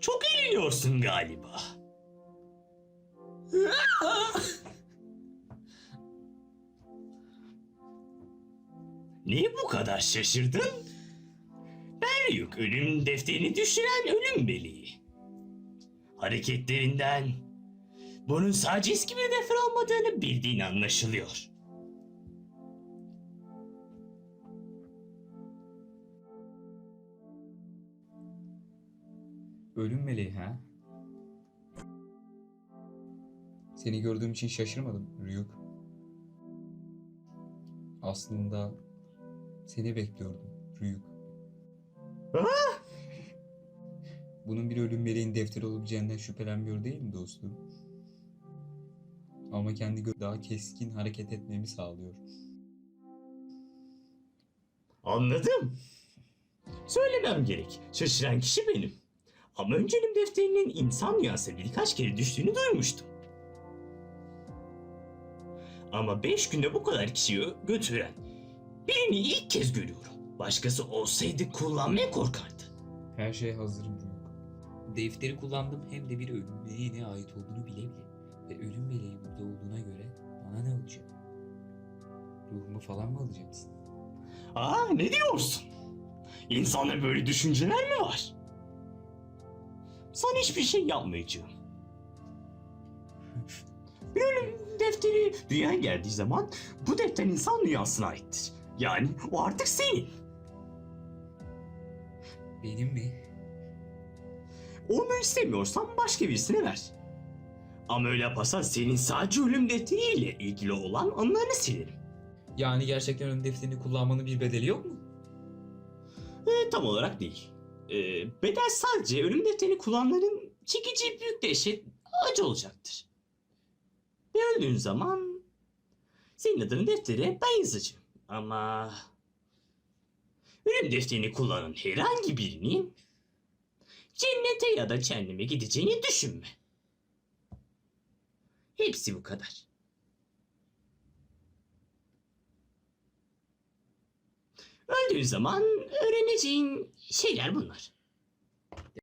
Çok eğleniyorsun galiba. Niye bu kadar şaşırdın? Beryuk ölüm defterini düşüren ölüm beliği. Hareketlerinden bunun sadece eski bir defter olmadığını bildiğin anlaşılıyor. Ölüm meleği ha? Seni gördüğüm için şaşırmadım Ryuk. Aslında seni bekliyordum Ryuk. Bunun bir ölüm meleğin defteri olabileceğinden şüphelenmiyor değil mi dostum? Ama kendi gö- daha keskin hareket etmemi sağlıyor. Anladım. Söylemem gerek. Şaşıran kişi benim. Ama önce ölüm defterinin insan dünyasına birkaç kere düştüğünü duymuştum. Ama beş günde bu kadar kişiyi götüren birini ilk kez görüyorum. Başkası olsaydı kullanmaya korkardı. Her şeye hazırım Ryuk. Defteri kullandım hem de bir ölüm meleğine ait olduğunu bile bile. Ve ölüm meleği burada olduğuna göre bana ne olacak? Ruhumu falan mı alacaksın? Aa ne diyorsun? İnsanda böyle düşünceler mi var? Sana hiçbir şey yapmayacağım. Bir ölüm defteri dünyaya geldiği zaman bu defter insan dünyasına aittir. Yani o artık senin. Benim mi? Onu istemiyorsan başka birisine ver. Ama öyle yaparsan senin sadece ölüm defteriyle ilgili olan anılarını silerim. Yani gerçekten ölüm defterini kullanmanın bir bedeli yok mu? E, tam olarak değil. E, bedel sadece ölüm defterini kullananların çekici büyük dehşet acı olacaktır. Ve öldüğün zaman senin adını deftere ben yazacağım. Ama ölüm defterini kullanan herhangi birinin cennete ya da cehenneme gideceğini düşünme. Hepsi bu kadar. Öldüğün zaman öğreneceğin şeyler bunlar.